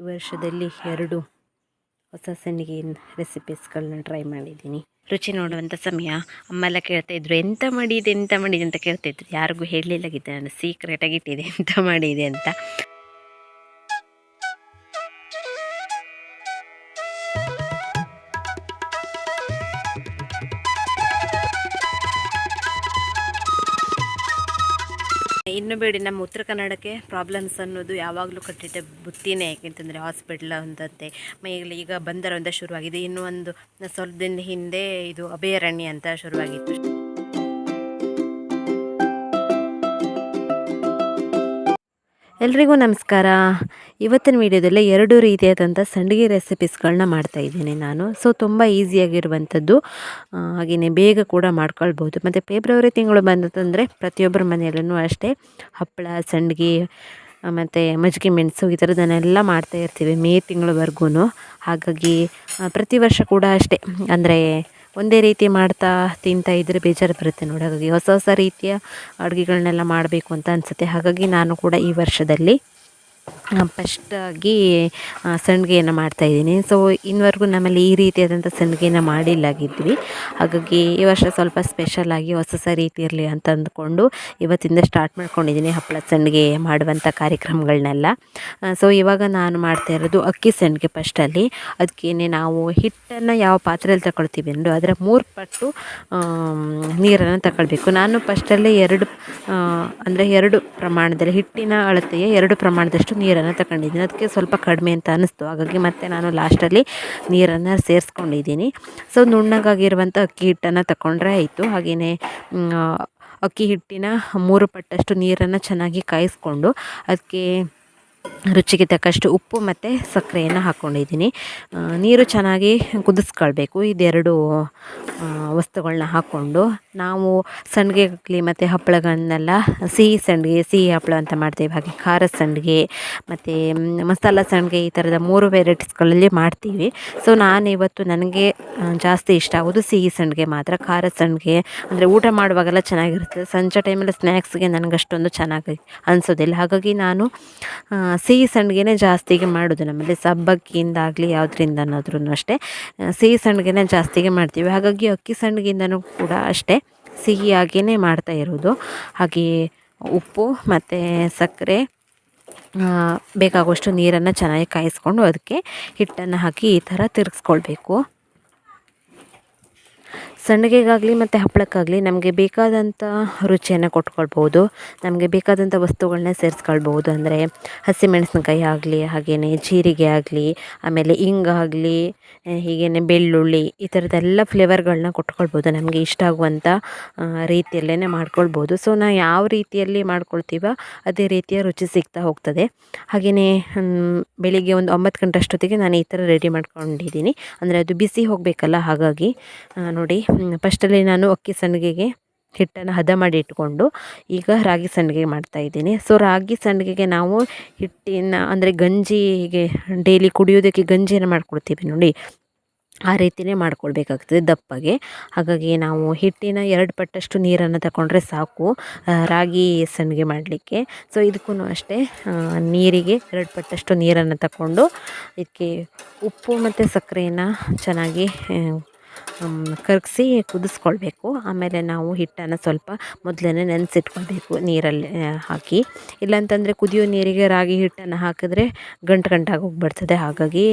ಈ ವರ್ಷದಲ್ಲಿ ಎರಡು ಹೊಸ ಸಂಡಿಗೆ ರೆಸಿಪೀಸ್ಗಳನ್ನ ಟ್ರೈ ಮಾಡಿದ್ದೀನಿ. ರುಚಿ ನೋಡುವಂಥ ಸಮಯ. ಅಮ್ಮೆಲ್ಲ ಕೇಳ್ತಾ ಇದ್ರು, ಎಂತ ಮಾಡಿದೆ ಎಂತ ಮಾಡಿದೆ? ಅಂತ ಕೇಳ್ತಾ ಇದ್ರು. ಯಾರಿಗೂ ಹೇಳಲಿಲ್ಲ ನಾನು ಸೀಕ್ರೆಟಾಗಿ ಇಟ್ಟಿದೆ, ಎಂತ ಮಾಡಿದೆ? ಅಂತ. ಬೇಡಿ, ನಮ್ಮ ಉತ್ತರ ಕನ್ನಡಕ್ಕೆ ಪ್ರಾಬ್ಲಮ್ಸ್ ಅನ್ನೋದು ಯಾವಾಗಲೂ ಕಟ್ಟಿದ್ದೆ ಬುತ್ತಿನೇ, ಯಾಕೆಂತಂದರೆ ಹಾಸ್ಪಿಟ್ಲ್ ಅಂತಂತೆ ಮೈಯಲ್ಲಿ ಈಗ ಬಂದರ ಅಂತ ಶುರುವಾಗಿದೆ. ಇನ್ನೂ ಒಂದು ಸ್ವಲ್ಪ ದಿನ ಹಿಂದೆ ಇದು ಅಭಯಾರಣ್ಯ ಅಂತ ಶುರುವಾಗಿತ್ತು. ಎಲ್ರಿಗೂ ನಮಸ್ಕಾರ. ಇವತ್ತಿನ ವೀಡಿಯೋದಲ್ಲಿ ಎರಡು ರೀತಿಯಾದಂಥ ಸಂಡಿಗೆ ರೆಸಿಪೀಸ್ಗಳನ್ನ ಮಾಡ್ತಾಯಿದ್ದೀನಿ ನಾನು. ಸೊ ತುಂಬ ಈಸಿಯಾಗಿರುವಂಥದ್ದು ಹಾಗೆಯೇ ಬೇಗ ಕೂಡ ಮಾಡ್ಕೊಳ್ಬೋದು. ಮತ್ತು ಫೆಬ್ರವರಿ ತಿಂಗಳು ಬಂದಂತಂದರೆ ಪ್ರತಿಯೊಬ್ಬರ ಮನೆಯಲ್ಲೂ ಅಷ್ಟೇ ಹಪ್ಪಳ, ಸಂಡಿಗೆ ಮತ್ತು ಮಜ್ಜಿಗೆ ಮೆಣಸು ಈ ಥರದನ್ನೆಲ್ಲ ಮಾಡ್ತಾ ಇರ್ತೀವಿ ಮೇ ತಿಂಗಳವರೆಗೂ ಹಾಗಾಗಿ ಪ್ರತಿ ವರ್ಷ ಕೂಡ ಅಷ್ಟೇ. ಅಂದರೆ ಒಂದೇ ರೀತಿ ಮಾಡ್ತಾ ತಿಂತಾ ಇದ್ದರೆ ಬೇಜಾರು ಬರುತ್ತೆ ನೋಡಿ. ಹಾಗಾಗಿ ಹೊಸ ಹೊಸ ರೀತಿಯ ಅಡುಗೆಗಳನ್ನೆಲ್ಲ ಮಾಡಬೇಕು ಅಂತ ಅನಿಸುತ್ತೆ. ಹಾಗಾಗಿ ನಾನು ಕೂಡ ಈ ವರ್ಷದಲ್ಲಿ ಫಸ್ಟಾಗಿ ಸಂಡಿಗೆಯನ್ನು ಮಾಡ್ತಾಯಿದ್ದೀನಿ ಸೊ ಇನ್ನವರೆಗೂ ನಮ್ಮಲ್ಲಿ ಈ ರೀತಿಯಾದಂಥ ಸಂಡಿಗೆನ ಮಾಡಿಲ್ಲಾಗಿದ್ವಿ. ಹಾಗಾಗಿ ಈ ವರ್ಷ ಸ್ವಲ್ಪ ಸ್ಪೆಷಲಾಗಿ ಹೊಸ ಹೊಸ ರೀತಿ ಇರಲಿ ಅಂತ ಅಂದ್ಕೊಂಡು ಇವತ್ತಿಂದ ಸ್ಟಾರ್ಟ್ ಮಾಡ್ಕೊಂಡಿದ್ದೀನಿ ಹಪ್ಪಳ ಸಂಡಿಗೆ ಮಾಡುವಂಥ ಕಾರ್ಯಕ್ರಮಗಳನ್ನೆಲ್ಲ ಸೊ ಇವಾಗ ನಾನು ಮಾಡ್ತಾ ಇರೋದು ಅಕ್ಕಿ ಸಂಡಿಗೆ ಫಸ್ಟಲ್ಲಿ ಅದಕ್ಕೇನೆ ನಾವು ಹಿಟ್ಟನ್ನು ಯಾವ ಪಾತ್ರೆಯಲ್ಲಿ ತಗೊಳ್ತೀವಿ ಅಂದರು ಅದರ ಮೂರು ಪಟ್ಟು ನೀರನ್ನು ತಗೊಳ್ಬೇಕು ನಾನು ಫಸ್ಟಲ್ಲೇ ಎರಡು ಅಂದರೆ ಎರಡು ಪ್ರಮಾಣದಲ್ಲಿ ಹಿಟ್ಟಿನ ಅಳತೆಯ ಎರಡು ಪ್ರಮಾಣದಷ್ಟು ನೀರನ್ನು ತಗೊಂಡಿದ್ದೀನಿ ಅದಕ್ಕೆ ಸ್ವಲ್ಪ ಕಡಿಮೆ ಅಂತ ಅನ್ನಿಸ್ತು. ಹಾಗಾಗಿ ಮತ್ತೆ ನಾನು ಲಾಸ್ಟಲ್ಲಿ ನೀರನ್ನು ಸೇರಿಸ್ಕೊಂಡಿದ್ದೀನಿ. ಸೊ, ನುಣ್ಣಗಾಗಿರುವಂಥ ಅಕ್ಕಿ ಹಿಟ್ಟನ್ನು ತಗೊಂಡ್ರೆ ಆಯಿತು. ಹಾಗೆಯೇ ಅಕ್ಕಿ ಹಿಟ್ಟಿನ ಮೂರು ಪಟ್ಟಷ್ಟು ನೀರನ್ನು ಚೆನ್ನಾಗಿ ಕಾಯಿಸ್ಕೊಂಡು ಅದಕ್ಕೆ ರುಚಿಗೆ ತಕ್ಕಷ್ಟು ಉಪ್ಪು ಮತ್ತು ಸಕ್ಕರೆಯನ್ನು ಹಾಕ್ಕೊಂಡಿದ್ದೀನಿ ನೀರು ಚೆನ್ನಾಗಿ ಕುದಿಸ್ಕೊಳ್ಬೇಕು. ಇದೆರಡು ವಸ್ತುಗಳನ್ನ ಹಾಕ್ಕೊಂಡು ನಾವು ಸಂಡಿಗೆ ಆಗಲಿ ಮತ್ತು ಹಪ್ಪಳಗಳನ್ನೆಲ್ಲ ಸಿಹಿ ಸಂಡಿಗೆ, ಸಿಹಿ ಹಪ್ಪಳ ಅಂತ ಮಾಡ್ತೀವಿ. ಹಾಗೆ ಖಾರ ಸಂಡಿಗೆ ಮತ್ತು ಮಸಾಲ ಸಂಡಿಗೆ ಈ ಥರದ ಮೂರು ವೆರೈಟೀಸ್ಗಳಲ್ಲಿ ಮಾಡ್ತೀವಿ. ಸೊ ನಾನು ಇವತ್ತು ನನಗೆ ಜಾಸ್ತಿ ಇಷ್ಟ ಆಗೋದು ಸಿಹಿ ಸಂಡಿಗೆ ಮಾತ್ರ. ಖಾರ ಸಂಡಿಗೆ ಅಂದರೆ ಊಟ ಮಾಡುವಾಗೆಲ್ಲ ಚೆನ್ನಾಗಿರುತ್ತೆ. ಸಂಜೆ ಟೈಮಲ್ಲಿ ಸ್ನ್ಯಾಕ್ಸ್ಗೆ ನನಗೆ ಅಷ್ಟೊಂದು ಚೆನ್ನಾಗಿ ಅನಿಸೋದಿಲ್ಲ. ಹಾಗಾಗಿ ನಾನು ಸಿಹಿ ಸಂಡಿಗೆನೇ ಜಾಸ್ತಿಗೆ ಮಾಡೋದು ನಮ್ಮಲ್ಲಿ. ಸಬ್ಬಕ್ಕಿಯಿಂದಾಗಲಿ ಅನ್ನೋದ್ರೂ ಅಷ್ಟೇ ಸಿಹಿ ಸಂಡಿಗೆನೇ ಜಾಸ್ತಿಗೆ ಮಾಡ್ತೀವಿ. ಹಾಗಾಗಿ ಅಕ್ಕಿ ಸಂಡಿಗೆಯಿಂದನೂ ಕೂಡ ಅಷ್ಟೇ. ಸಿಹಿಯಾಗಿಯೇ ಮಾಡ್ತಾ ಇರೋದು. ಹಾಗೆಯೇ ಉಪ್ಪು ಮತ್ತು ಸಕ್ಕರೆ ಬೇಕಾಗುವಷ್ಟು ನೀರನ್ನು ಚೆನ್ನಾಗಿ ಕಾಯಿಸ್ಕೊಂಡು ಅದಕ್ಕೆ ಹಿಟ್ಟನ್ನು ಹಾಕಿ ಈ ಥರ ತಿರುಗಿಸ್ಕೊಳ್ಬೇಕು. ಸಂಡಿಗೆಗಾಗಲಿ ಮತ್ತು ಹಪ್ಪಳಕ್ಕಾಗಲಿ ನಮಗೆ ಬೇಕಾದಂಥ ರುಚಿಯನ್ನು ಕೊಟ್ಕೊಳ್ಬೋದು ನಮಗೆ ಬೇಕಾದಂಥ ವಸ್ತುಗಳನ್ನ ಸೇರಿಸ್ಕೊಳ್ಬೋದು ಅಂದರೆ ಹಸಿಮೆಣಸಿನ್ಕಾಯಿ ಆಗಲಿ ಹಾಗೆಯೇ ಜೀರಿಗೆ ಆಗಲಿ, ಆಮೇಲೆ ಇಂಗಾಗಲಿ ಹೀಗೇ ಬೆಳ್ಳುಳ್ಳಿ, ಈ ಥರದ್ದೆಲ್ಲ ಫ್ಲೇವರ್ಗಳನ್ನ ಕೊಟ್ಕೊಳ್ಬೋದು ನಮಗೆ ಇಷ್ಟ ಆಗುವಂಥ ರೀತಿಯಲ್ಲೇ ಮಾಡ್ಕೊಳ್ಬೋದು ಸೊ ನಾವು ಯಾವ ರೀತಿಯಲ್ಲಿ ಮಾಡ್ಕೊಳ್ತೀವೋ ಅದೇ ರೀತಿಯ ರುಚಿ ಸಿಗ್ತಾ ಹೋಗ್ತದೆ. ಹಾಗೆಯೇ ಬೆಳಿಗ್ಗೆ ಒಂದು ಒಂಬತ್ತು ಗಂಟೆ ಅಷ್ಟೊತ್ತಿಗೆ ನಾನು ಈ ಥರ ರೆಡಿ ಮಾಡ್ಕೊಂಡಿದ್ದೀನಿ. ಅಂದರೆ ಅದು ಬಿಸಿ ಹೋಗಬೇಕಲ್ಲ ಹಾಗಾಗಿ ನೋಡಿ. ಫಸ್ಟಲ್ಲಿ ನಾನು ಅಕ್ಕಿ ಸಂಡಿಗೆಗೆ ಹಿಟ್ಟನ್ನು ಹದ ಮಾಡಿ ಇಟ್ಕೊಂಡು ಈಗ ರಾಗಿ ಸಂಡಿಗೆ ಮಾಡ್ತಾಯಿದ್ದೀನಿ ಸೊ ರಾಗಿ ಸಂಡಿಗೆಗೆ ನಾವು ಹಿಟ್ಟಿನ ಅಂದರೆ ಗಂಜಿಗೆ ಡೈಲಿ ಕುಡಿಯೋದಕ್ಕೆ ಗಂಜಿಯನ್ನು ಮಾಡ್ಕೊಳ್ತೀವಿ ನೋಡಿ. ಆ ರೀತಿಯೇ ಮಾಡ್ಕೊಳ್ಬೇಕಾಗ್ತದೆ ದಪ್ಪಗೆ. ಹಾಗಾಗಿ ನಾವು ಹಿಟ್ಟಿನ ಎರಡು ಪಟ್ಟಷ್ಟು ನೀರನ್ನು ತಗೊಂಡ್ರೆ ಸಾಕು ರಾಗಿ ಸಂಡಿಗೆ ಮಾಡಲಿಕ್ಕೆ. ಸೊ ಇದಕ್ಕೂ ಅಷ್ಟೇ ನೀರಿಗೆ ಎರಡು ಪಟ್ಟಷ್ಟು ನೀರನ್ನು ತಗೊಂಡು ಇದಕ್ಕೆ ಉಪ್ಪು ಮತ್ತು ಸಕ್ಕರೆಯನ್ನು ಚೆನ್ನಾಗಿ ಕರಗಿಸಿ ಕುದಿಸ್ಕೊಳ್ಬೇಕು. ಆಮೇಲೆ ನಾವು ಹಿಟ್ಟನ್ನು ಸ್ವಲ್ಪ ಮೊದಲೇ ನೆನೆಸಿಟ್ಕೊಳ್ಬೇಕು ನೀರಲ್ಲಿ ಹಾಕಿ. ಇಲ್ಲಾಂತಂದರೆ ಕುದಿಯೋ ನೀರಿಗೆ ರಾಗಿ ಹಿಟ್ಟನ್ನು ಹಾಕಿದ್ರೆ ಗಂಟು ಗಂಟಾಗಿ ಹೋಗ್ಬಿಡ್ತದೆ. ಹಾಗಾಗಿ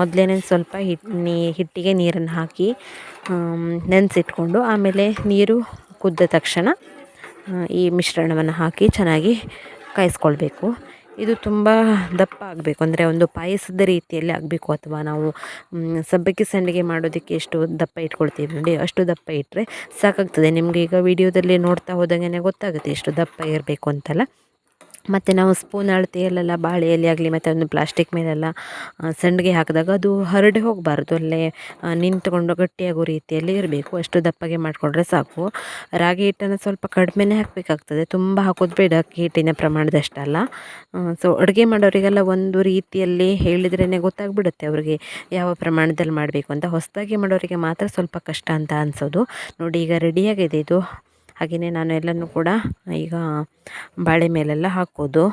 ಮೊದಲೇ ಸ್ವಲ್ಪ ಹಿಟ್ಟು ಹಿಟ್ಟಿಗೆ ನೀರನ್ನು ಹಾಕಿ ನೆನೆಸಿಟ್ಕೊಂಡು ಆಮೇಲೆ ನೀರು ಕುದ್ದ ತಕ್ಷಣ ಈ ಮಿಶ್ರಣವನ್ನು ಹಾಕಿ ಚೆನ್ನಾಗಿ ಕಾಯಿಸ್ಕೊಳ್ಬೇಕು. ಇದು ತುಂಬ ದಪ್ಪ ಆಗಬೇಕು. ಅಂದರೆ ಒಂದು ಪಾಯಸದ ರೀತಿಯಲ್ಲಿ ಆಗಬೇಕು ಅಥವಾ ನಾವು ಸಬ್ಬಕ್ಕಿ ಸಂಡಿಗೆ ಮಾಡೋದಕ್ಕೆ ಎಷ್ಟು ದಪ್ಪ ಇಟ್ಕೊಳ್ತೀವಿ ನೋಡಿ, ಅಷ್ಟು ದಪ್ಪ ಇಟ್ಟರೆ ಸಾಕಾಗ್ತದೆ. ನಿಮಗೆ ಈಗ ವಿಡಿಯೋದಲ್ಲಿ ನೋಡ್ತಾ ಹೋದಂಗೆ ಗೊತ್ತಾಗುತ್ತೆ ಎಷ್ಟು ದಪ್ಪ ಇರಬೇಕು ಅಂತಲ್ಲ. ಮತ್ತು ನಾವು ಸ್ಪೂನ್ ಅಳತೆಯಲ್ಲೆಲ್ಲ ಬಾಳೆ ಎಲೆ ಆಗಲಿ ಮತ್ತು ಒಂದು ಪ್ಲಾಸ್ಟಿಕ್ ಮೇಲೆಲ್ಲ ಸಂಡಿಗೆ ಹಾಕಿದಾಗ ಅದು ಹರಡಿ ಹೋಗಬಾರ್ದು. ಅಲ್ಲೇ ನಿಂತ್ಕೊಂಡು ಗಟ್ಟಿಯಾಗೋ ರೀತಿಯಲ್ಲಿ ಇರಬೇಕು. ಅಷ್ಟು ದಪ್ಪಗೆ ಮಾಡಿಕೊಂಡ್ರೆ ಸಾಕು. ರಾಗಿ ಹಿಟ್ಟನ್ನು ಸ್ವಲ್ಪ ಕಡಿಮೆನೇ ಹಾಕಬೇಕಾಗ್ತದೆ. ತುಂಬ ಹಾಕೋದು ಬೇಡ. ಅಕ್ಕಿ ಹಿಟ್ಟಿನ ಪ್ರಮಾಣದಷ್ಟಲ್ಲ ಸೊ ಅಡುಗೆ ಮಾಡೋರಿಗೆಲ್ಲ ಒಂದು ರೀತಿಯಲ್ಲಿ ಹೇಳಿದ್ರೇ ಗೊತ್ತಾಗ್ಬಿಡುತ್ತೆ ಅವರಿಗೆ ಯಾವ ಪ್ರಮಾಣದಲ್ಲಿ ಮಾಡಬೇಕು ಅಂತ. ಹೊಸದಾಗಿ ಮಾಡೋರಿಗೆ ಮಾತ್ರ ಸ್ವಲ್ಪ ಕಷ್ಟ ಅಂತ ಅನಿಸೋದು. ನೋಡಿ ಈಗ ರೆಡಿಯಾಗಿದೆ ಇದು. ಹಾಗೆಯೇ ನಾನು ಎಲ್ಲನೂ ಕೂಡ ಈಗ ಬಾಳೆ ಮೇಲೆಲ್ಲ ಹಾಕೋದು.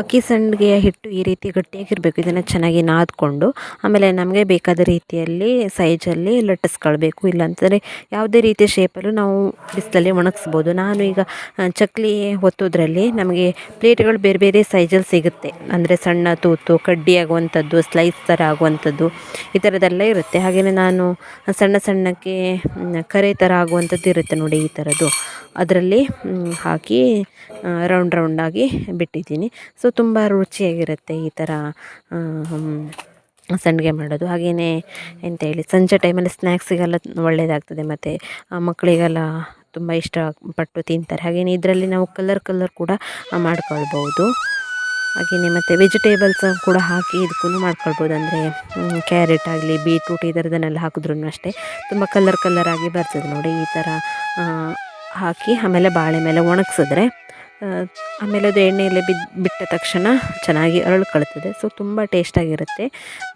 ಅಕ್ಕಿ ಸಂಡಿಗೆಯ ಹಿಟ್ಟು ಈ ರೀತಿ ಗಟ್ಟಿಯಾಗಿರಬೇಕು. ಇದನ್ನು ಚೆನ್ನಾಗಿ ನಾದ್ಕೊಂಡು, ಆಮೇಲೆ ನಮಗೆ ಬೇಕಾದ ರೀತಿಯಲ್ಲಿ ಸೈಜಲ್ಲಿ ಲಟ್ಟಿಸ್ಕೊಳ್ಬೇಕು. ಇಲ್ಲಾಂತಂದರೆ ಯಾವುದೇ ರೀತಿಯ ಶೇಪಲ್ಲೂ ನಾವು ಬಿಸಿಲಲ್ಲಿ ಒಣಗಿಸ್ಬೋದು. ನಾನು ಈಗ ಚಕ್ಲಿ ಹೊತ್ತೋದ್ರಲ್ಲಿ ನಮಗೆ ಪ್ಲೇಟ್ಗಳು ಬೇರೆ ಬೇರೆ ಸೈಜಲ್ಲಿ ಸಿಗುತ್ತೆ. ಅಂದರೆ ಸಣ್ಣ ತೂತು, ಕಡ್ಡಿ ಆಗುವಂಥದ್ದು ಸ್ಲೈಸ್ ಥರ ಆಗುವಂಥದ್ದು ಈ ಥರದ್ದೆಲ್ಲ ಇರುತ್ತೆ. ಹಾಗೆಯೇ ನಾನು ಸಣ್ಣ ಸಣ್ಣಕ್ಕೆ ಕರೆ ಥರ ಆಗುವಂಥದ್ದು ಇರುತ್ತೆ ನೋಡಿ ಈ ಥರದ್ದು. ಅದರಲ್ಲಿ ಹಾಕಿ ರೌಂಡ್ ರೌಂಡಾಗಿ ಬಿಟ್ಟಿದ್ದೀನಿ. ಸೊ ತುಂಬ ರುಚಿಯಾಗಿರುತ್ತೆ ಈ ಥರ ಸಂಡಿಗೆ ಮಾಡೋದು. ಹಾಗೆಯೇ ಎಂತ ಹೇಳಿ, ಸಂಜೆ ಟೈಮಲ್ಲಿ ಸ್ನ್ಯಾಕ್ಸಿಗೆಲ್ಲ ಒಳ್ಳೆಯದಾಗ್ತದೆ ಮತ್ತು ಮಕ್ಕಳಿಗೆಲ್ಲ ತುಂಬ ಇಷ್ಟಪಟ್ಟು ತಿಂತಾರೆ. ಹಾಗೆಯೇ ಇದರಲ್ಲಿ ನಾವು ಕಲರ್ ಕಲರ್ ಕೂಡ ಮಾಡ್ಕೊಳ್ಬೋದು. ಹಾಗೆಯೇ ಮತ್ತು ವೆಜಿಟೇಬಲ್ಸ್ ಕೂಡ ಹಾಕಿ ಇದಕ್ಕೂ ಮಾಡ್ಕೊಳ್ಬೋದು. ಅಂದರೆ ಕ್ಯಾರೆಟ್ ಆಗಲಿ, ಬೀಟ್ರೂಟ್ ಈ ಥರದನ್ನೆಲ್ಲ ಹಾಕಿದ್ರೂ ಅಷ್ಟೇ ತುಂಬ ಕಲರ್ ಕಲರ್ ಆಗಿ ಬರ್ತದೆ ನೋಡಿ ಈ ಥರ ಹಾಕಿ ಆಮೇಲೆ ಬಾಳೆ ಮೇಲೆ ಒಣಗಿಸಿದ್ರೆ ಆಮೇಲೆ ಅದು ಎಣ್ಣೆಯಲ್ಲಿ ಬಿದ್ದು ಬಿಟ್ಟ ತಕ್ಷಣ ಚೆನ್ನಾಗಿ ಅರಳ್ಕೊಳ್ತದೆ ಸೊ ತುಂಬ ಟೇಸ್ಟಾಗಿರುತ್ತೆ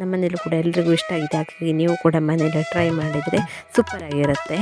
ನಮ್ಮ ಮನೇಲೂ ಕೂಡ ಎಲ್ರಿಗೂ ಇಷ್ಟ ಆಗಿದೆ. ಹಾಗಾಗಿ ನೀವು ಕೂಡ ಮನೇಲಿ ಟ್ರೈ ಮಾಡಿದರೆ ಸೂಪರಾಗಿರುತ್ತೆ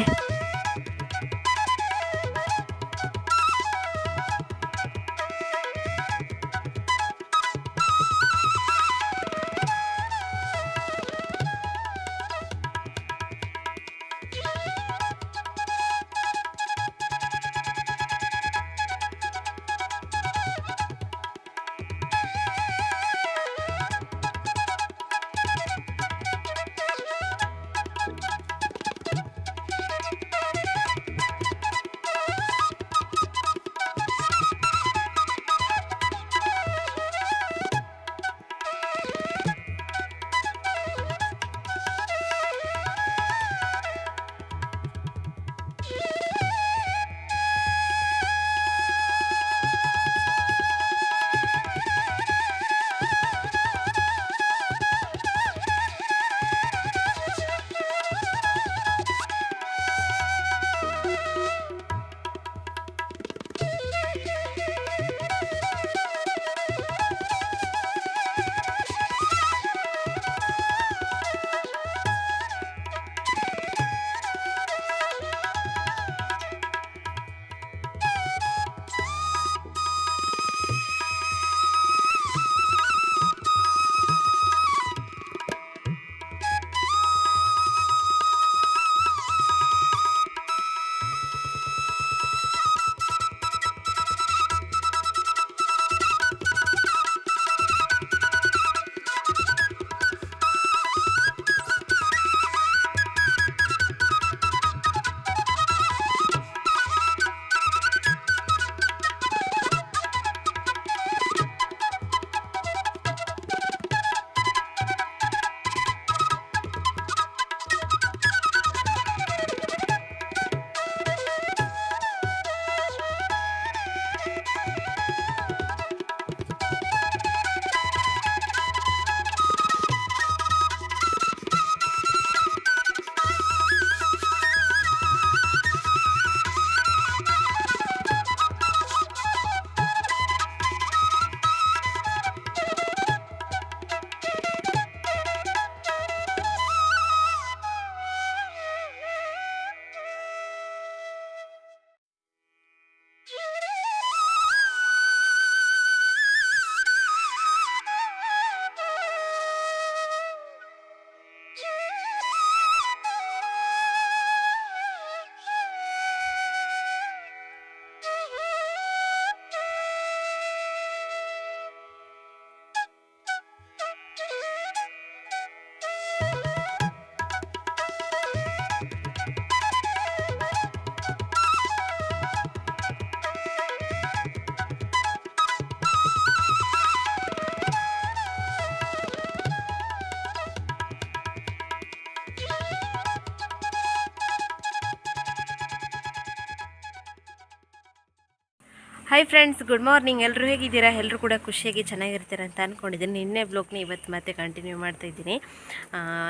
ಹಾಯ್ ಫ್ರೆಂಡ್ಸ್ ಗುಡ್ ಮಾರ್ನಿಂಗ್ ಎಲ್ಲರೂ ಹೇಗಿದ್ದೀರಾ? ಎಲ್ಲರೂ ಕೂಡ ಖುಷಿಯಾಗಿ ಚೆನ್ನಾಗಿರ್ತೀರ ಅಂತ ಅಂದ್ಕೊಂಡಿದ್ದೀನಿ ನಿನ್ನೆ ಬ್ಲಾಗ್ನ ಇವತ್ತು ಮತ್ತೆ ಕಂಟಿನ್ಯೂ ಮಾಡ್ತಾ ಇದ್ದೀನಿ.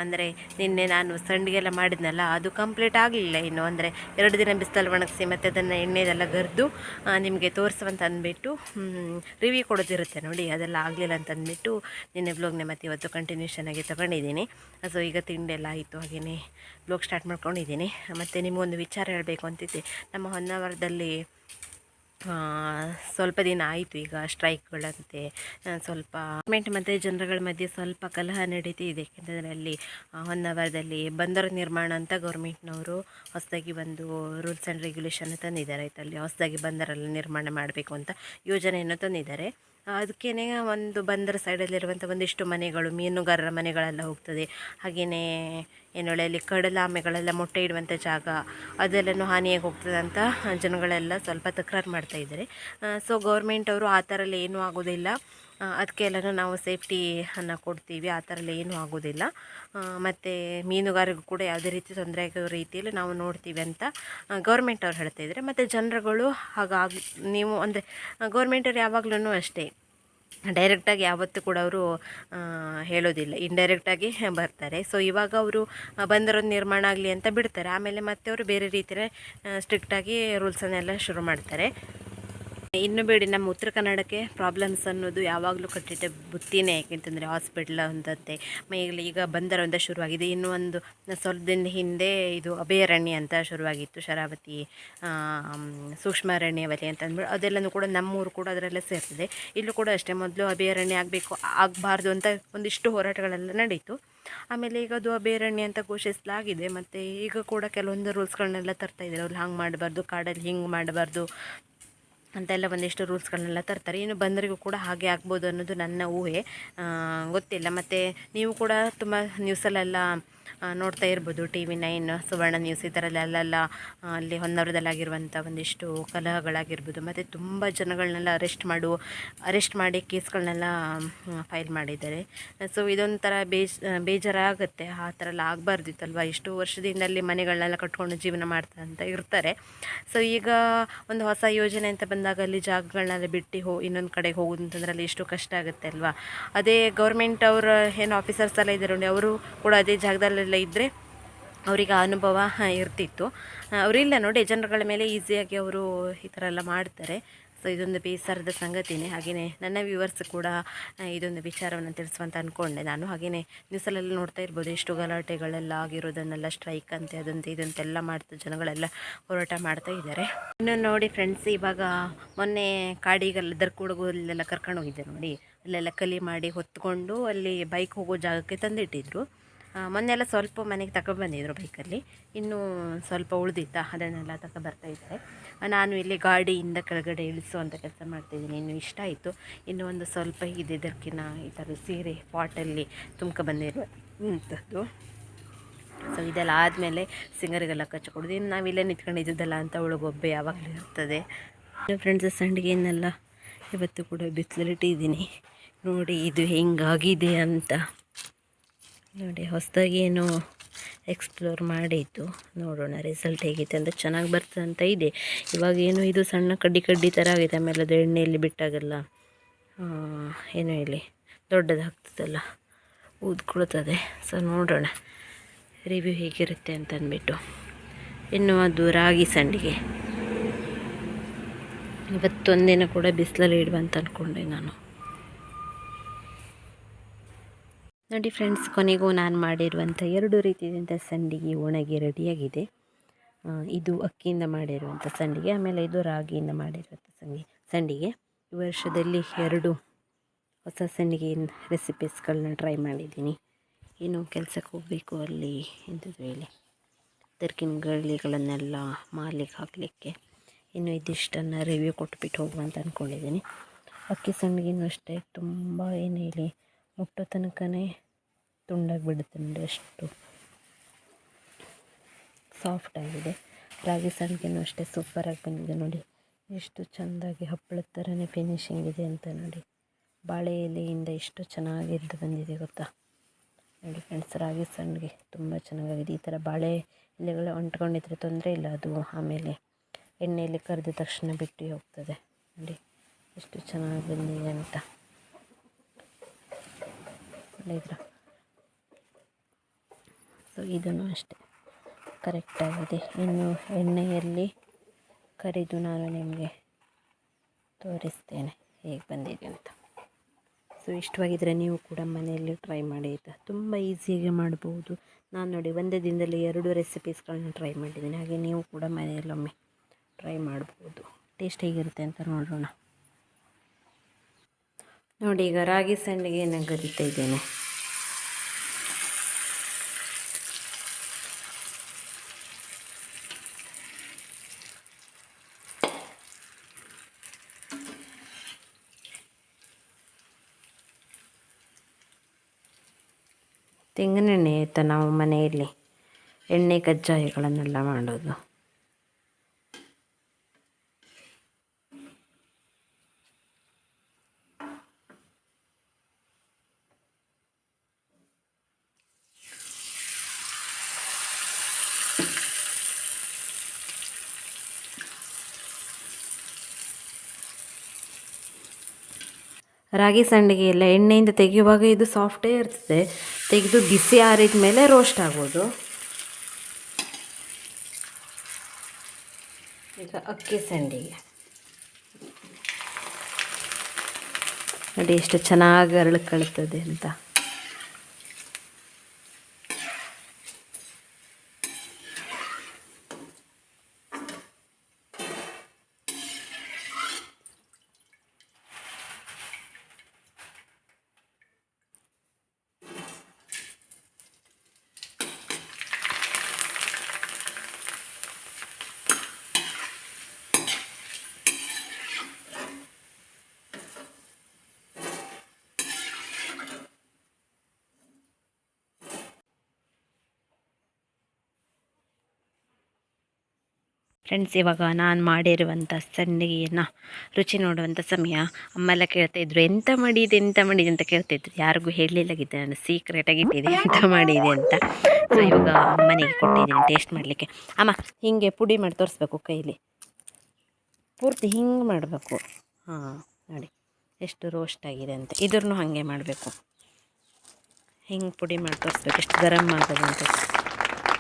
ಅಂದರೆ ನಿನ್ನೆ ನಾನು ಸಂಡಿಗೆಲ್ಲ ಮಾಡಿದ್ನಲ್ಲ, ಅದು ಕಂಪ್ಲೀಟ್ ಆಗಲಿಲ್ಲ ಇನ್ನು. ಅಂದರೆ ಎರಡು ದಿನ ಬಿಸಿಲಲ್ಲಿ ಒಣಗಿಸಿ ಮತ್ತು ಅದನ್ನು ಎಣ್ಣೆದೆಲ್ಲ ಗರಿದು ನಿಮಗೆ ತೋರಿಸುವಂತ ಅಂದ್ಬಿಟ್ಟು ರಿವ್ಯೂ ಕೊಡೋದಿರುತ್ತೆ ನೋಡಿ. ಅದೆಲ್ಲ ಆಗಲಿಲ್ಲ ಅಂತ ಅಂದ್ಬಿಟ್ಟು ನಿನ್ನೆ ಬ್ಲಾಗ್ನ ಮತ್ತೆ ಇವತ್ತು ಕಂಟಿನ್ಯೂಷನ್ ಆಗಿ ತೊಗೊಂಡಿದ್ದೀನಿ. ಸೊ ಈಗ ತಿಂಡಿ ಎಲ್ಲ ಆಯಿತು ಹಾಗೆಯೇ ಬ್ಲಾಗ್ ಸ್ಟಾರ್ಟ್ ಮಾಡ್ಕೊಂಡಿದ್ದೀನಿ. ಮತ್ತು ನಿಮಗೊಂದು ವಿಚಾರ ಹೇಳಬೇಕು ಅಂತಿದ್ದೆ. ನಮ್ಮ ಹೊನ್ನಾವರದಲ್ಲಿ ಸ್ವಲ್ಪ ದಿನ ಆಯಿತು ಈಗ ಸ್ಟ್ರೈಕ್ಗಳಂತೆ. ಸ್ವಲ್ಪ ಗೌರ್ಮೆಂಟ್ ಮತ್ತು ಜನರುಗಳ ಮಧ್ಯೆ ಸ್ವಲ್ಪ ಕಲಹ ನಡೀತಿದೆ. ಯಾಕೆಂದರೆ ಅಲ್ಲಿ ಹೊನ್ನಾವರದಲ್ಲಿ ಬಂದರು ನಿರ್ಮಾಣ ಅಂತ ಗೌರ್ಮೆಂಟ್ನವರು ಹೊಸದಾಗಿ ಒಂದು ರೂಲ್ಸ್ ಆ್ಯಂಡ್ ರೆಗ್ಯುಲೇಷನ್ ತಂದಿದ್ದಾರೆ. ಆಯ್ತು? ಅಲ್ಲಿ ಹೊಸದಾಗಿ ಬಂದರಲ್ಲಿ ನಿರ್ಮಾಣ ಮಾಡಬೇಕು ಅಂತ ಯೋಜನೆಯನ್ನು ತಂದಿದ್ದಾರೆ. ಅದಕ್ಕೇ ಒಂದು ಬಂದರ ಸೈಡಲ್ಲಿರುವಂಥ ಒಂದಿಷ್ಟು ಮನೆಗಳು, ಮೀನುಗಾರರ ಮನೆಗಳೆಲ್ಲ ಹೋಗ್ತದೆ. ಹಾಗೆಯೇ ಏನು ಹೇಳಿ ಅಲ್ಲಿ ಕಡಲಾಮೆಗಳೆಲ್ಲ ಮೊಟ್ಟೆ ಇಡುವಂಥ ಜಾಗ, ಅದೆಲ್ಲನೂ ಹಾನಿಯಾಗಿ ಹೋಗ್ತದೆ ಅಂತ ಜನಗಳೆಲ್ಲ ಸ್ವಲ್ಪ ತಕರಾರು ಮಾಡ್ತಾ ಇದ್ದಾರೆ. ಸೊ ಗೌರ್ಮೆಂಟ್ ಅವರು ಆ ಥರ ಏನೂ ಆಗೋದಿಲ್ಲ. ಅದಕ್ಕೆಲ್ಲನೂ ನಾವು ಸೇಫ್ಟಿ ಅನ್ನು ಕೊಡ್ತೀವಿ. ಆ ಥರ ಎಲ್ಲ ಏನೂ ಆಗೋದಿಲ್ಲ. ಮತ್ತು ಮೀನುಗಾರಿಗೂ ಕೂಡ ಯಾವುದೇ ರೀತಿ ತೊಂದರೆ ಆಗೋ ರೀತಿಯಲ್ಲಿ ನಾವು ನೋಡ್ತೀವಿ ಅಂತ ಗೌರ್ಮೆಂಟ್ ಅವ್ರು ಹೇಳ್ತಾ ಇದ್ದಾರೆ. ಮತ್ತು ಜನರುಗಳು ಹಾಗಾಗಿ ನೀವು ಅಂದರೆ ಗೌರ್ಮೆಂಟವ್ರು ಯಾವಾಗ್ಲೂ ಅಷ್ಟೇ ಡೈರೆಕ್ಟಾಗಿ ಯಾವತ್ತೂ ಕೂಡ ಅವರು ಹೇಳೋದಿಲ್ಲ. ಇಂಡೈರೆಕ್ಟಾಗಿ ಬರ್ತಾರೆ. ಸೊ ಇವಾಗ ಅವರು ಬಂದರೊಂದು ನಿರ್ಮಾಣ ಆಗಲಿ ಅಂತ ಬಿಡ್ತಾರೆ. ಆಮೇಲೆ ಮತ್ತೆ ಅವರು ಬೇರೆ ರೀತಿಯ ಸ್ಟ್ರಿಕ್ಟಾಗಿ ರೂಲ್ಸನ್ನೆಲ್ಲ ಶುರು ಮಾಡ್ತಾರೆ. ಇನ್ನು ಬೇಡಿ ನಮ್ಮ ಉತ್ತರ ಕನ್ನಡಕ್ಕೆ ಪ್ರಾಬ್ಲಮ್ಸ್ ಅನ್ನೋದು ಯಾವಾಗಲೂ ಕಟ್ಟಿಟ್ಟ ಬುತ್ತಿನೇ. ಯಾಕೆಂತಂದರೆ ಹಾಸ್ಪಿಟ್ಲ್ ಅಂತಂತೆ ಮೇಲೆ ಈಗ ಬಂದರ ಅಂತ ಶುರುವಾಗಿದೆ. ಇನ್ನು ಒಂದು ಸ್ವಲ್ಪ ದಿನದ ಹಿಂದೆ ಇದು ಅಭಯಾರಣ್ಯ ಅಂತ ಶುರುವಾಗಿತ್ತು. ಶರಾವತಿ ಸೂಕ್ಷ್ಮಾರಣ್ಯ ವಲಯ ಅಂತ ಅಂದ್ಬಿಟ್ಟು ಅದೆಲ್ಲನೂ ಕೂಡ ನಮ್ಮೂರು ಕೂಡ ಅದರಲ್ಲೇ ಸೇರ್ತದೆ. ಇಲ್ಲೂ ಕೂಡ ಅಷ್ಟೇ ಮೊದಲು ಅಭಯಾರಣ್ಯ ಆಗಬೇಕು, ಆಗಬಾರ್ದು ಅಂತ ಒಂದಿಷ್ಟು ಹೋರಾಟಗಳೆಲ್ಲ ನಡೀತು. ಆಮೇಲೆ ಈಗ ಅದು ಅಭಯಾರಣ್ಯ ಅಂತ ಘೋಷಿಸಲಾಗಿದೆ. ಮತ್ತು ಈಗ ಕೂಡ ಕೆಲವೊಂದು ರೂಲ್ಸ್ಗಳನ್ನೆಲ್ಲ ತರ್ತಾ ಇದ್ದಾರೆ. ಅವ್ರು ಹಂಗೆ ಮಾಡಬಾರ್ದು, ಕಾಡಲ್ಲಿ ಹಿಂಗೆ ಮಾಡಬಾರ್ದು ಅಂತೆಲ್ಲ ಒಂದಿಷ್ಟು ರೂಲ್ಸ್ಗಳನ್ನೆಲ್ಲ ತರ್ತಾರೆ. ಇನ್ನು ಬಂದರಿಗೂ ಕೂಡ ಹಾಗೆ ಆಗ್ಬೋದು ಅನ್ನೋದು ನನ್ನ ಊಹೆ. ಗೊತ್ತಿಲ್ಲ. ಮತ್ತು ನೀವು ಕೂಡ ತುಂಬ ನ್ಯೂಸಲ್ಲೆಲ್ಲ ನೋಡ್ತಾ ಇರ್ಬೋದು. T V nine, Suvarna news ಈ ಥರಲ್ಲೆಲ್ಲ ಅಲ್ಲಿ ಹೊನ್ನವರದಲ್ಲಾಗಿರುವಂಥ ಒಂದಿಷ್ಟು ಕಲಹಗಳಾಗಿರ್ಬೋದು. ಮತ್ತು ತುಂಬ ಜನಗಳನ್ನೆಲ್ಲ ಅರೆಸ್ಟ್ ಮಾಡು ಅರೆಸ್ಟ್ ಮಾಡಿ ಕೇಸ್ಗಳನ್ನೆಲ್ಲ ಫೈಲ್ ಮಾಡಿದ್ದಾರೆ. ಸೊ ಇದೊಂಥರ ಬೇಜ್ ಬೇಜಾರಾಗುತ್ತೆ. ಆ ಥರ ಎಲ್ಲ ಆಗಬಾರ್ದಿತ್ತಲ್ವ? ಇಷ್ಟು ವರ್ಷದಿಂದ ಅಲ್ಲಿ ಮನೆಗಳನ್ನೆಲ್ಲ ಕಟ್ಕೊಂಡು ಜೀವನ ಮಾಡ್ತಾ ಅಂತ ಇರ್ತಾರೆ. ಸೊ ಈಗ ಒಂದು ಹೊಸ ಯೋಜನೆ ಅಂತ ಬಂದಾಗ ಅಲ್ಲಿ ಜಾಗಗಳನ್ನೆಲ್ಲ ಬಿಟ್ಟು ಹೋ, ಇನ್ನೊಂದು ಕಡೆಗೆ ಹೋಗೋದು ಅಲ್ಲಿ ಎಷ್ಟು ಕಷ್ಟ ಆಗುತ್ತೆ ಅಲ್ವಾ? ಅದೇ ಗೌರ್ಮೆಂಟ್ ಅವ್ರ, ಏನು ಆಫೀಸರ್ಸ್ ಎಲ್ಲ ಇದ್ದಾರೆ ಅವರು ಕೂಡ ಅದೇ ಜಾಗದಲ್ಲೆಲ್ಲ ಇದ್ದರೆ ಅವರಿಗೆ ಅನುಭವ ಇರ್ತಿತ್ತು. ಅವರಿಲ್ಲ ನೋಡಿ, ಜನರುಗಳ ಮೇಲೆ ಈಸಿಯಾಗಿ ಅವರು ಈ ಥರ ಎಲ್ಲ ಮಾಡ್ತಾರೆ. ಸೊ ಇದೊಂದು ಬೇಸರದ ಸಂಗತಿನೇ. ಹಾಗೆಯೇ ನನ್ನ ವ್ಯೂವರ್ಸ್ ಕೂಡ ಇದೊಂದು ವಿಚಾರವನ್ನು ತಿಳಿಸುವಂತ ಅಂದ್ಕೊಂಡೆ ನಾನು. ಹಾಗೆಯೇ ನ್ಯೂಸಲ್ಲೆಲ್ಲ ನೋಡ್ತಾ ಇರ್ಬೋದು ಎಷ್ಟು ಗಲಾಟೆಗಳೆಲ್ಲ ಆಗಿರೋದನ್ನೆಲ್ಲ, ಸ್ಟ್ರೈಕ್ ಅಂತೆ, ಅದಂತೆ, ಇದಂತೆಲ್ಲ ಮಾಡ್ತಾ ಜನಗಳೆಲ್ಲ ಹೋರಾಟ ಮಾಡ್ತಾ ಇದ್ದಾರೆ. ಇನ್ನು ನೋಡಿ ಫ್ರೆಂಡ್ಸ್ ಇವಾಗ ಮೊನ್ನೆ ಕಾಡಿಗೆಲ್ಲ, ದರ್ಕುಡಗಲ್ಲೆಲ್ಲ ಕರ್ಕೊಂಡು ಹೋಗಿದ್ದೆ ನೋಡಿ. ಅಲ್ಲೆಲ್ಲ ಕಲಿ ಮಾಡಿ ಹೊತ್ಕೊಂಡು ಅಲ್ಲಿ ಬೈಕ್ ಹೋಗೋ ಜಾಗಕ್ಕೆ ತಂದಿಟ್ಟಿದ್ರು. ಆ, ಮೊನ್ನೆ ಎಲ್ಲ ಸ್ವಲ್ಪ ಮನೆಗೆ ತಗೊಬಂದಿದ್ರು ಬೈಕಲ್ಲಿ. ಇನ್ನೂ ಸ್ವಲ್ಪ ಉಳಿದಿತ್ತಾ ಅದನ್ನೆಲ್ಲ ತಗೊಬರ್ತಾ ಇದ್ದಾರೆ. ನಾನು ಇಲ್ಲಿ ಗಾಡಿಯಿಂದ ಕೆಳಗಡೆ ಇಳಿಸುವಂಥ ಕೆಲಸ ಮಾಡ್ತಿದ್ದೀನಿ ಇನ್ನು ಇಷ್ಟ ಆಯಿತು. ಇನ್ನು ಒಂದು ಸ್ವಲ್ಪ ಇದೆ ಇದಕ್ಕಿನ ಈ ಥರ ಸೀರೆ ಪಾಟಲ್ಲಿ ತುಂಬ್ಕೊ ಬಂದಿರುವಂಥದ್ದು ಸೊ ಇದೆಲ್ಲ ಆದಮೇಲೆ ಸಿಂಗರಿಗೆಲ್ಲ ಕಚ್ಕೊಡೋದು ಇನ್ನು ನಾವಿಲ್ಲೇ ನಿಂತ್ಕೊಂಡಿದ್ದಲ್ಲ ಅಂತ ಒಳಗೊಬ್ಬೆ ಯಾವಾಗಲೂ ಇರ್ತದೆ. ಫ್ರೆಂಡ್ಸ್ ಸಂಡಿಗೆನೆಲ್ಲ ಇವತ್ತು ಕೂಡ ಬಿಸಿಲಿಟ್ಟಿದ್ದೀನಿ ನೋಡಿ ಇದು ಹೆಂಗಾಗಿದೆ ಅಂತ. ನೋಡಿ, ಹೊಸದಾಗಿ ಏನು ಎಕ್ಸ್ಪ್ಲೋರ್ ಮಾಡಿದ್ದು. ನೋಡೋಣ ರಿಸಲ್ಟ್ ಹೇಗಿದೆ ಅಂದರೆ ಚೆನ್ನಾಗಿ ಬರ್ತದೆ ಅಂತ ಇದೆ. ಇವಾಗ ಏನು ಇದು ಸಣ್ಣ ಕಡ್ಡಿ ಕಡ್ಡಿ ಥರ ಆಗಿದೆ, ಆಮೇಲೆ ಅದು ಎಣ್ಣೆಯಲ್ಲಿ ಬಿಟ್ಟಾಗಲ್ಲ. ಏನು ಹೇಳಿ ದೊಡ್ಡದಾಗ್ತದಲ್ಲ ಊದ್ಕೊಳ್ತದೆ. ಸೊ ನೋಡೋಣ ರಿವ್ಯೂ ಹೇಗಿರುತ್ತೆ ಅಂತ ಅಂದ್ಬಿಟ್ಟು. ಇನ್ನು ಅದು ರಾಗಿ ಸಂಡಿಗೆ. ಇವತ್ತೊಂದಿನ ಕೂಡ ಬಿಸಿಲಲ್ಲಿ ಇಡುವಂತ ಅಂದ್ಕೊಂಡೆ ನಾನು. ನೋಡಿ ಫ್ರೆಂಡ್ಸ್ ಕೊನೆಗೂ ನಾನು ಮಾಡಿರುವಂಥ ಎರಡು ರೀತಿಯಾದಂಥ ಸಂಡಿಗೆ ಒಣಗಿ ರೆಡಿಯಾಗಿದೆ ಇದು ಅಕ್ಕಿಯಿಂದ ಮಾಡಿರುವಂಥ ಸಂಡಿಗೆ, ಆಮೇಲೆ ಇದು ರಾಗಿಯಿಂದ ಮಾಡಿರುವಂಥ ಸಂಡಿಗೆ ಸಂಡಿಗೆ. ಈ ವರ್ಷದಲ್ಲಿ ಎರಡು ಹೊಸ ಸಂಡಿಗೆ ರೆಸಿಪೀಸ್ಗಳನ್ನ ಟ್ರೈ ಮಾಡಿದ್ದೀನಿ. ಏನು ಕೆಲಸಕ್ಕೆ ಹೋಗಬೇಕು ಅಲ್ಲಿ ಎಂಥದ್ದು ಹೇಳಿ? ತರ್ಕಿನ ಗಳ್ಳಿಗಳನ್ನೆಲ್ಲ ಮಾರ್ಲಿಕ್ಕೆ, ಹಾಕಲಿಕ್ಕೆ ಇನ್ನು ಇದಿಷ್ಟನ್ನು ರಿವ್ಯೂ ಕೊಟ್ಬಿಟ್ಟು ಹೋಗುವಂತ ಅಂದ್ಕೊಂಡಿದ್ದೀನಿ ಅಕ್ಕಿ ಸಂಡಿಗೆನೂ ಅಷ್ಟೇ, ತುಂಬ ಏನು ಹೇಳಿ ಮುಟ್ಟೋ ತುಂಡಾಗಿ ಬಿಡುತ್ತೆ ನೋಡಿ ಅಷ್ಟು. ಸಾಫ್ಟ್ ಆಗಿದೆ. ರಾಗಿ ಸಂಡಿಗೆನೂ ಅಷ್ಟೇ ಸೂಪರಾಗಿ ಬಂದಿದೆ ನೋಡಿ. ಎಷ್ಟು ಚೆಂದಾಗಿ ಹಪ್ಪಳದ ಥರನೇ ಫಿನಿಶಿಂಗ್ ಇದೆ ಅಂತ ನೋಡಿ. ಬಾಳೆ ಎಲೆಯಿಂದ ಎಷ್ಟು ಚೆನ್ನಾಗಿದ್ದು ಬಂದಿದೆ ಗೊತ್ತಾ? ನೋಡಿ ಫ್ರೆಂಡ್ಸ್ ರಾಗಿ ಸಂಡಿಗೆ ತುಂಬ ಚೆನ್ನಾಗಾಗಿದೆ. ಈ ಥರ ಬಾಳೆ ಎಲೆಗಳು ಅಂಟ್ಕೊಂಡಿದ್ರೆ ತೊಂದರೆ ಇಲ್ಲ ಅದು ಆಮೇಲೆ ಎಣ್ಣೆಯಲ್ಲಿ ಕರೆದ ತಕ್ಷಣ ಬಿಟ್ಟು ಹೋಗ್ತದೆ. ನೋಡಿ ಎಷ್ಟು ಚೆನ್ನಾಗಿ ಬಂದಿದೆ ಅಂತ. ನೋಡಿದ್ರ ಸೊ ಇದನ್ನು ಅಷ್ಟೇ. ಕರೆಕ್ಟಾಗಿದೆ ಇನ್ನು ಎಣ್ಣೆಯಲ್ಲಿ ಕರಿದು ನಾನು ನಿಮಗೆ ತೋರಿಸ್ತೇನೆ. ಹೇಗೆ ಬಂದಿದೆ ಅಂತ. ಸೊ ಇಷ್ಟವಾಗಿದ್ದರೆ ನೀವು ಕೂಡ ಮನೆಯಲ್ಲಿ ಟ್ರೈ ಮಾಡಿ ಆಯಿತಾ? ತುಂಬ ಈಸಿಯಾಗಿ ಮಾಡ್ಬೋದು. ನಾನು ನೋಡಿ, ಒಂದೇ ದಿನದಲ್ಲಿ ಎರಡು ರೆಸಿಪೀಸ್ಗಳನ್ನ ಟ್ರೈ ಮಾಡಿದ್ದೀನಿ. ಹಾಗೆ ನೀವು ಕೂಡ ಮನೆಯಲ್ಲೊಮ್ಮೆ ಟ್ರೈ ಮಾಡ್ಬೋದು. ಟೇಸ್ಟ್ ಹೇಗಿರುತ್ತೆ ಅಂತ ನೋಡೋಣ. ನೋಡಿ ಈಗ ರಾಗಿ ಸಂಡಿಗೆನ ಗರಿತಾ ಇದ್ದೇನೆ. ತೆಂಗಿನೆಣ್ಣೆ ಆಯಿತಾ? ನಾವು ಮನೆಯಲ್ಲಿ ಎಣ್ಣೆ ಕಜ್ಜಾಯಗಳನ್ನೆಲ್ಲ ಮಾಡೋದು. ರಾಗಿ ಸಂಡಿಗೆ ಎಲ್ಲ ಎಣ್ಣೆಯಿಂದ ತೆಗೆಯುವಾಗ ಇದು ಸಾಫ್ಟೇ ಇರ್ತದೆ. ತೆಗೆದು ಬಿಸಿ ಆರಿದ ಮೇಲೆ ರೋಸ್ಟ್ ಆಗೋದು ಈಗ ಅಕ್ಕಿ ಸಂಡಿಗೆ. ನೋಡಿ ಎಷ್ಟು ಚೆನ್ನಾಗಿ ಅರಳು ಕಳ್ತದೆ ಅಂತ. ಫ್ರೆಂಡ್ಸ್ ಇವಾಗ ನಾನು ಮಾಡಿರುವಂಥ ಸಂಡಿಗೆಯನ್ನು ರುಚಿ ನೋಡುವಂಥ ಸಮಯ. ಅಮ್ಮೆಲ್ಲ ಕೇಳ್ತಾಯಿದ್ರು ಎಂತ ಮಾಡಿದೆ ಎಂತ ಮಾಡಿದೆ? ಅಂತ ಕೇಳ್ತಾಯಿದ್ರು ಯಾರಿಗೂ ಹೇಳಲಿಲ್ಲ ಗಿದ್ದೆ ನಾನು ಸೀಕ್ರೆಟಾಗಿ ಇಟ್ಟಿದೆ ಎಂತ ಮಾಡಿದೆ ಅಂತ. ಸೊ ಇವಾಗ ಅಮ್ಮನಿಗೆ ಕೊಟ್ಟಿದ್ದೀನಿ ಟೇಸ್ಟ್ ಮಾಡಲಿಕ್ಕೆ. ಅಮ್ಮ, ಹೀಗೆ ಪುಡಿ ಮಾಡಿ ತೋರಿಸ್ಬೇಕು ಕೈಲಿ. ಪೂರ್ತಿ ಹಿಂಗೆ ಮಾಡಬೇಕು. ಹಾಂ, ನೋಡಿ. ಎಷ್ಟು ರೋಸ್ಟ್ ಆಗಿದೆ ಅಂತ. ಇದ್ರೂ ಹಾಗೆ ಮಾಡಬೇಕು. ಹಿಂಗೆ ಪುಡಿ ಮಾಡಿ ತೋರಿಸ್ಬೇಕು. ಎಷ್ಟು ಗರಮ್ ಆಗೋದು ಅಂತ.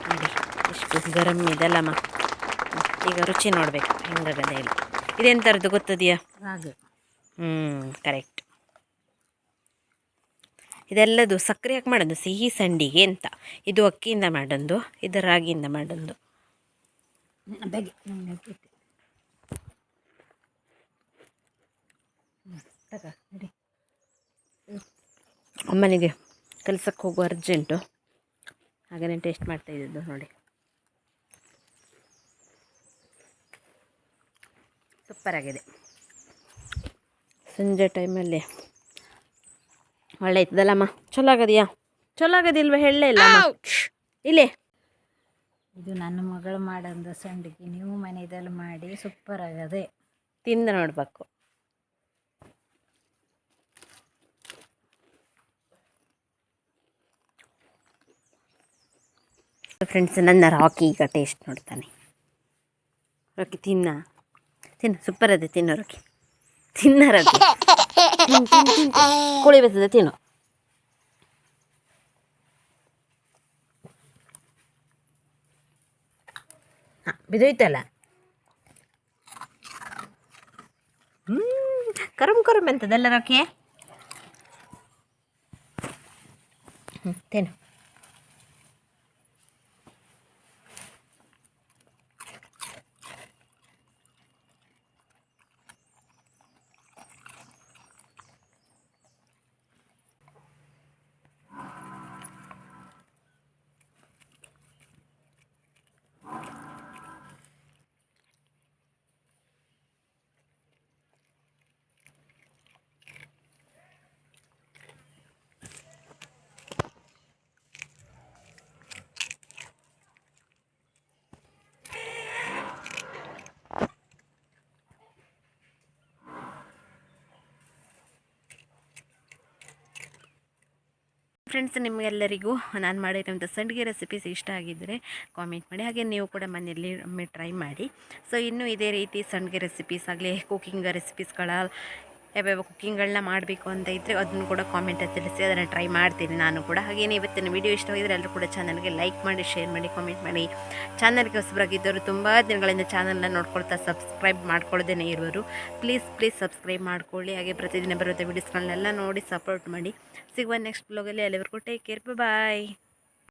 ನೋಡಿ, ಎಷ್ಟು ಗರಮ್ ಇದೆಲ್ಲಮ್ಮ ಈಗ ರುಚಿ ನೋಡಬೇಕು ಹೆಂಗಾಗದೆ ಹೇಳಿ ಇದೆಂಥರದ್ದು ಗೊತ್ತದೆಯಾ? ರಾಗಿ ಹ್ಞೂ ಕರೆಕ್ಟ್ ಇದೆಲ್ಲದು ಸಕ್ಕರೆ ಹಾಕಿ ಮಾಡೋದು ಸಿಹಿ ಸಂಡಿಗೆ ಅಂತ. ಇದು ಅಕ್ಕಿಯಿಂದ ಮಾಡೋದು ಇದು ರಾಗಿಯಿಂದ ಮಾಡೋದು. ಅಮ್ಮನಿಗೆ ಕೆಲಸಕ್ಕೆ ಹೋಗೋ ಅರ್ಜೆಂಟು ಹಾಗೆಯೇ ಟೇಸ್ಟ್ ಮಾಡ್ತಾ ಇದ್ದದ್ದು ನೋಡಿ. ಸೂಪರ್ ಆಗಿದೆ ಸಂಜೆ ಟೈಮಲ್ಲಿ ಒಳ್ಳೆ ಇತ್ತದಲ್ಲಮ್ಮ? ಚಲೋ ಆಗದೆಯಾ ಚಲೋ ಆಗದಿಲ್ವ ಹೇಳಲೇ ಇಲ್ಲ ಇಲ್ಲೇ. ಇದು ನನ್ನ ಮಗಳು ಮಾಡೋದು ಸಂಡಿಗೆ. ನೀವು ಮನೆಯಲ್ಲಿ ಮಾಡಿ ಸೂಪರ್ ಆಗದೆ ತಿಂದು ನೋಡಬೇಕು. ಫ್ರೆಂಡ್ಸ್ ನನ್ನ ರಾಕಿ ಈಗ ಟೇಸ್ಟ್ ನೋಡ್ತಾನೆ. ರಾಕಿ ತಿನ್ನ. ತಿನ್ನು ಸೂಪರ್ ಅದೇ ತಿನ್ನು ರಾಕಿ ತಿನ್ನ ರಾಕಿ ತಿನ್ನು, ತಿನ್ನು, ತಿನ್ನು. ಕೋಳಿ ಬರ್ತದೆ ತಿನ್ನು ಹಾಂ ಬಿದೋಯ್ತಲ್ಲ ಹ್ಮ್ ಕರಂ ಕರಂ ಎಂತದಲ್ಲ ರಾಕಿ ಹ್ಞೂ ತಿನ್ನು ಫ್ರೆಂಡ್ಸ್ ನಿಮಗೆಲ್ಲರಿಗೂ ನಾನು ಮಾಡಿರೋಂಥ ಸಂಡಿಗೆ ರೆಸಿಪೀಸ್ ಇಷ್ಟ ಆಗಿದ್ದರೆ ಕಾಮೆಂಟ್ ಮಾಡಿ. ಹಾಗೆ ನೀವು ಕೂಡ ಮನೆಯಲ್ಲಿ ಒಮ್ಮೆ ಟ್ರೈ ಮಾಡಿ. ಸೊ ಇನ್ನೂ ಇದೇ ರೀತಿ ಸಂಡಿಗೆ ರೆಸಿಪೀಸ್ ಆಗಲಿ ಕುಕ್ಕಿಂಗ್ ರೆಸಿಪೀಸ್ಗಳ ಯಾವ್ಯಾವ ಕುಕ್ಕಿಂಗ್ಗಳನ್ನ ಮಾಡಬೇಕು ಅಂತ ಇದ್ದರೆ ಅದನ್ನು ಕೂಡ ಕಾಮೆಂಟಲ್ಲಿ ತಿಳಿಸಿ, ಅದನ್ನು ಟ್ರೈ ಮಾಡ್ತೀನಿ ನಾನು ಕೂಡ. ಹಾಗೇನೇ ಇವತ್ತಿನ ವಿಡಿಯೋ ಇಷ್ಟವಾಗಿದ್ದರೆ ಎಲ್ಲರೂ ಕೂಡ ಚಾನಲ್ಗೆ ಲೈಕ್ ಮಾಡಿ ಶೇರ್ ಮಾಡಿ ಕಾಮೆಂಟ್ ಮಾಡಿ. ಚಾನಲ್ಗೆ ಹೊಸಬರಾಗಿದ್ದವರು ತುಂಬ ದಿನಗಳಿಂದ ಚಾನಲ್ನ ನೋಡ್ಕೊಳ್ತಾ ಸಬ್ಸ್ಕ್ರೈಬ್ ಮಾಡ್ಕೊಳ್ಳೋದೇ ಇರುವರು. ಪ್ಲೀಸ್ ಪ್ಲೀಸ್ ಸಬ್ಸ್ಕ್ರೈಬ್ ಮಾಡ್ಕೊಳ್ಳಿ. ಹಾಗೆ ಪ್ರತಿದಿನ ಬರುವಂಥ ವೀಡಿಯೋಸ್ಗಳನ್ನೆಲ್ಲ ನೋಡಿ ಸಪೋರ್ಟ್ ಮಾಡಿ. ಸಿಗುವ ನೆಕ್ಸ್ಟ್ ಬ್ಲಾಗಲ್ಲಿ ಅಲ್ಲಿವರೆಗೂ ಟೇಕ್ ಕೇರ್ ಬಾಯ್